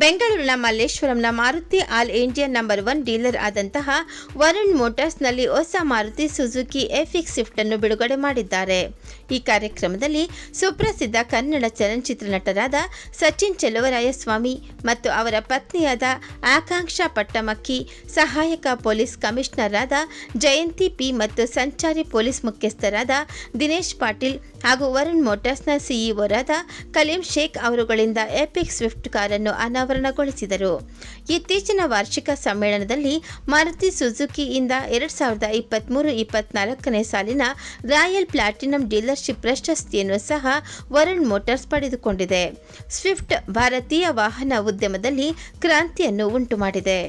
ಬೆಂಗಳೂರಿನ ಮಲ್ಲೇಶ್ವರಂನ Maruti all India number one dealer ಆದಂತಹ ವರುಣ್ ಮೋಟಾರ್ಸ್ನಲ್ಲಿ ಹೊಸ ಮಾರುತಿ ಸುಜುಕಿ ಎಫಿಕ್ಸ್ ಸ್ವಿಫ್ಟ್ ಅನ್ನು ಬಿಡುಗಡೆ ಮಾಡಿದ್ದಾರೆ. ಈ ಕಾರ್ಯಕ್ರಮದಲ್ಲಿ ಸುಪ್ರಸಿದ್ಧ ಕನ್ನಡ ಚಲನಚಿತ್ರ ನಟರಾದ ಸಚಿನ್ ಚೆಲುವರಾಯಸ್ವಾಮಿ ಮತ್ತು ಅವರ ಪತ್ನಿಯಾದ ಆಕಾಂಕ್ಷಾ ಪಟ್ಟಮಕ್ಕಿ, ಸಹಾಯಕ ಪೊಲೀಸ್ ಕಮಿಷನರ್ ಆದ ಜಯಂತಿ ಪಿ ಮತ್ತು ಸಂಚಾರಿ ಪೊಲೀಸ್ ಮುಖ್ಯಸ್ಥರಾದ ದಿನೇಶ್ ಪಾಟೀಲ್ ಹಾಗೂ ವರುಣ್ ಮೋಟಾರ್ಸ್ನ ಸಿಇಒರಾದ ಕಲೀಂ ಶೇಖ್ ಅವರುಗಳಿಂದ ಎಪಿಕ್ ಸ್ವಿಫ್ಟ್ ಕಾರನ್ನು ಅನಾವರಣಗೊಳಿಸಿದರು. ಇತ್ತೀಚಿನ ವಾರ್ಷಿಕ ಸಮ್ಮೇಳನದಲ್ಲಿ ಮಾರುತಿ ಸುಜುಕಿಯಿಂದ ಎರಡು ಸಾವಿರದ ಇಪ್ಪತ್ತ್ಮೂರು ಇಪ್ಪತ್ನಾಲ್ಕನೇ ಸಾಲಿನ ರಾಯಲ್ ಪ್ಲಾಟಿನಂ ಡೀಲರ್ಶಿಪ್ ಪ್ರಶಸ್ತಿಯನ್ನು ಸಹ ವರುಣ್ ಮೋಟಾರ್ಸ್ ಪಡೆದುಕೊಂಡಿದೆ. ಸ್ವಿಫ್ಟ್ ಭಾರತೀಯ ವಾಹನ ಉದ್ಯಮದಲ್ಲಿ ಕ್ರಾಂತಿಯನ್ನು ಉಂಟು ಮಾಡಿದೆ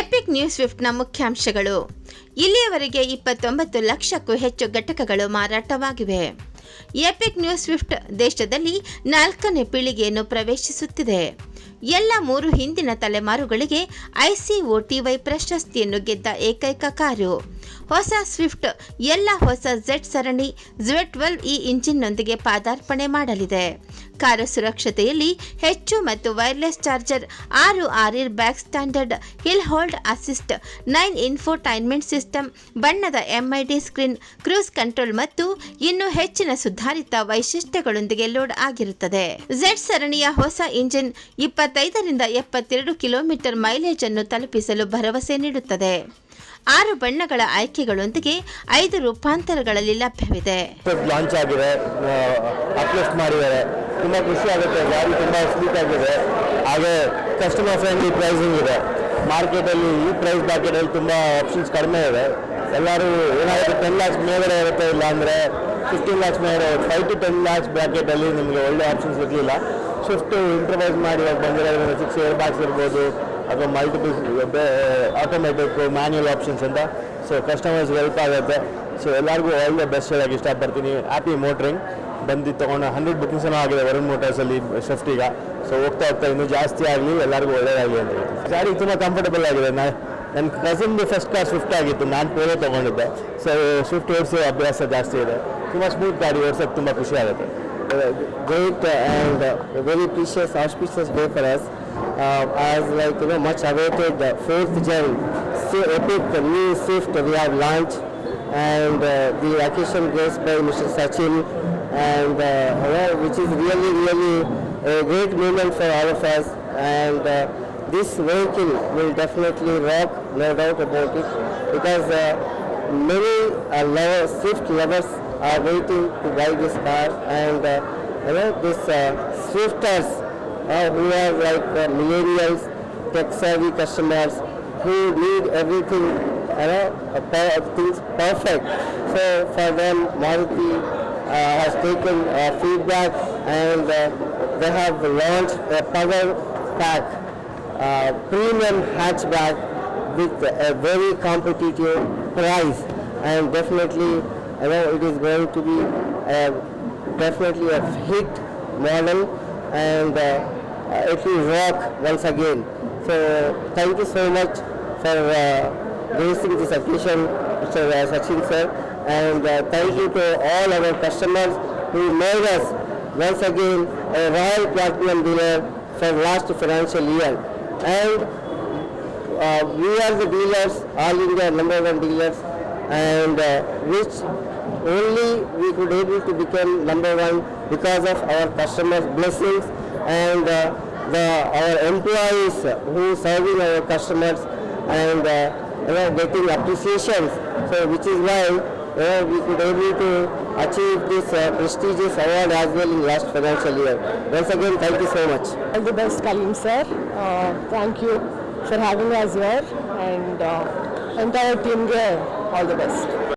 ಎಪಿಕ್ ನ್ಯೂ ಸ್ವಿಫ್ಟ್ನ ಮುಖ್ಯಾಂಶಗಳು. ಇಲ್ಲಿಯವರೆಗೆ ಇಪ್ಪತ್ತೊಂಬತ್ತು ಲಕ್ಷಕ್ಕೂ ಹೆಚ್ಚು ಘಟಕಗಳು ಮಾರಾಟವಾಗಿವೆ. ಎಪಿಕ್ ನ್ಯೂಸ್ ಸ್ವಿಫ್ಟ್ ದೇಶದಲ್ಲಿ ನಾಲ್ಕನೇ ಪೀಳಿಗೆಯನ್ನು ಪ್ರವೇಶಿಸುತ್ತಿದೆ. ಎಲ್ಲ ಮೂರು ಹಿಂದಿನ ತಲೆಮಾರುಗಳಿಗೆ ಐಸಿಒಟಿವೈ ಪ್ರಶಸ್ತಿಯನ್ನು ಗೆದ್ದ ಏಕೈಕ ಕಾರು. ಹೊಸ ಸ್ವಿಫ್ಟ್, ಎಲ್ಲ ಹೊಸ ಝೆಡ್ ಸರಣಿ, ಝೆಡ್ ಟ್ವೆಲ್ವ್ ಈ ಇಂಜಿನ್ನೊಂದಿಗೆ ಪಾದಾರ್ಪಣೆ ಮಾಡಲಿದೆ. ಕಾರು ಸುರಕ್ಷತೆಯಲ್ಲಿ ಹೆಚ್ಚು ಮತ್ತು ವೈರ್ಲೆಸ್ ಚಾರ್ಜರ್, ಆರು air bag standard, hill hold assist, nine infotainment system, ಬಣ್ಣದ ಎಂಐಡಿ ಸ್ಕ್ರೀನ್, ಕ್ರೂಸ್ ಕಂಟ್ರೋಲ್ ಮತ್ತು ಇನ್ನೂ ಹೆಚ್ಚಿನ ಸುಧಾರಿತ ವೈಶಿಷ್ಟ್ಯಗಳೊಂದಿಗೆ ಲೋಡ್ ಆಗಿರುತ್ತದೆ. ಝೆಡ್ ಸರಣಿಯ ಹೊಸ ಇಂಜಿನ್ ಇಪ್ಪತ್ತೈದರಿಂದ ಎಪ್ಪತ್ತೆರಡು ಕಿಲೋಮೀಟರ್ ಮೈಲೇಜ್ ಅನ್ನು ತಲುಪಿಸಲು ಭರವಸೆ ನೀಡುತ್ತದೆ. ಆರು ಬಣ್ಣಗಳ ಆಯ್ಕೆಗಳೊಂದಿಗೆ ಐದು ರೂಪಾಂತರಗಳಲ್ಲಿ ಲಭ್ಯವಿದೆ. ಲಾಂಚ್ ಆಗಿದೆ ಅಪ್ಲಿಫ್ಟ್ ಮಾಡಿದ್ದಾರೆ. ತುಂಬ ಖುಷಿ ಆಗುತ್ತೆ, ಗಾಡಿ ತುಂಬ ಸ್ವೀಟ್ ಆಗಿದೆ. ಹಾಗೆ ಕಸ್ಟಮರ್ ಫ್ರೆಂಡ್ಲಿ ಪ್ರೈಸಿಂಗ್ ಇದೆ. ಮಾರ್ಕೆಟಲ್ಲಿ ಈ ಪ್ರೈಸ್ ಬ್ಯಾಕೆಟಲ್ಲಿ ತುಂಬ ಆಪ್ಷನ್ಸ್ ಕಡಿಮೆ ಇದೆ. ಎಲ್ಲರೂ ಏನಾಗುತ್ತೆ ಟೆನ್ ಲ್ಯಾಕ್ಸ್ ಮೇಲ್ಗಡೆ ಇರುತ್ತೆ ಇಲ್ಲ ಅಂದರೆ ಫಿಫ್ಟೀನ್ ಲ್ಯಾಕ್ಸ್ ಮೇಲೆ ಫೈವ್ ಟು ಟೆನ್ ಲ್ಯಾಕ್ಸ್ ಬ್ಯಾಕೆಟಲ್ಲಿ ನಿಮಗೆ ಒಳ್ಳೆ ಆಪ್ಷನ್ಸ್ ಇರಲಿಲ್ಲ. ಸ್ವಿಫ್ಟು ಇಂಟ್ರವೈಸ್ ಮಾಡಿ ಇವಾಗ ಬಂದಿರೋದ್ರಿಂದ ಸಿಕ್ಸ್ ಏರ್ ಬ್ಯಾಗ್ಸ್ ಇರ್ಬೋದು, ಅಥವಾ ಮಲ್ಟಿಪಲ್ ಆಟೋಮೆಟಿಕ್ ಮ್ಯಾನ್ಯಲ್ ಆಪ್ಷನ್ಸ್ ಅಂತ. ಸೊ ಕಸ್ಟಮರ್ಸ್ ಹೆಲ್ಪ್ ಆಗುತ್ತೆ. ಸೊ ಎಲ್ಲರಿಗೂ ಒಳ್ಳೆ ಬೆಸ್ಟ್ ಹೇಳಕ್ಕೆ ಇಷ್ಟಪಡ್ತೀನಿ. ಹ್ಯಾಪಿ ಮೋಟ್ರಿಂಗ್ ಬಂದು ತೊಗೊಂಡು ಹಂಡ್ರೆಡ್ ಬುಕಿಂಗ್ಸ್ ಆಗಿದೆ ವರುಣ್ ಮೋಟರ್ಸಲ್ಲಿ ಶಿಫ್ಟ್ ಈಗ. ಸೊ ಹೋಗ್ತಾ ಹೋಗ್ತಾ ಇನ್ನೂ ಜಾಸ್ತಿ ಆಗಲಿ, ಎಲ್ಲರಿಗೂ ಒಳ್ಳೆಯದಾಗಲಿ ಅಂತ ಹೇಳ್ತೀನಿ. ಗಾಡಿ ತುಂಬ ಕಂಫರ್ಟಬಲ್ ಆಗಿದೆ. ನಾ ನನ್ನ ಕಸಿನ್ದು ಫಸ್ಟ್ ಕಾರ್ ಸ್ವಿಫ್ಟ್ ಆಗಿತ್ತು. ನಾನು ಪೋಲೋ ತೊಗೊಂಡಿದ್ದೆ. ಸೊ ಸ್ವಿಫ್ಟ್ ಓಡಿಸೋ ಅಭ್ಯಾಸ ಜಾಸ್ತಿ ಇದೆ. ತುಂಬ ಸ್ಮೂತ್ ಗಾಡಿ ಓಡಿಸೋಕ್ಕೆ ತುಂಬ ಖುಷಿ ಆಗುತ್ತೆ. Great and uh, very precious, auspicious day for us. Uh, as like you know, much awaited the fourth gen si- epic new shift we have launched, and uh, the occasion graced by Mr. Sachin, and uh, you which is really really a great moment for all of us. And uh, this vehicle will definitely rock, no doubt about it, because uh, many uh, lovers, Swift lovers are waiting to buy this car and uh, you know this uh, Swifters uh, who are like millennials, tech savvy customers who need everything you know uh, per- things perfect. So for them Maruti has taken feedback and they have launched a power pack uh, premium hatchback with a very competitive price and definitely you know it is going to be a, definitely a hit model and uh, uh, it will rock once again. So thank you so much for uh, gracing this occasion Mr. Sachin sir. And uh, thank you to all our customers who made us once again a royal platinum dealer for last financial year. And uh, we are the dealers, all India number one dealers, and uh, which only we could able to become number one because of our customers' blessings and uh, the our employees who serving our customers and uh, getting appreciations. So which is why know, we could able to achieve this uh, prestigious award as well in last financial year. Once again, thank you so much. All the best, Kalim sir. Uh, thank you for having us here and uh, entire team here, all the best.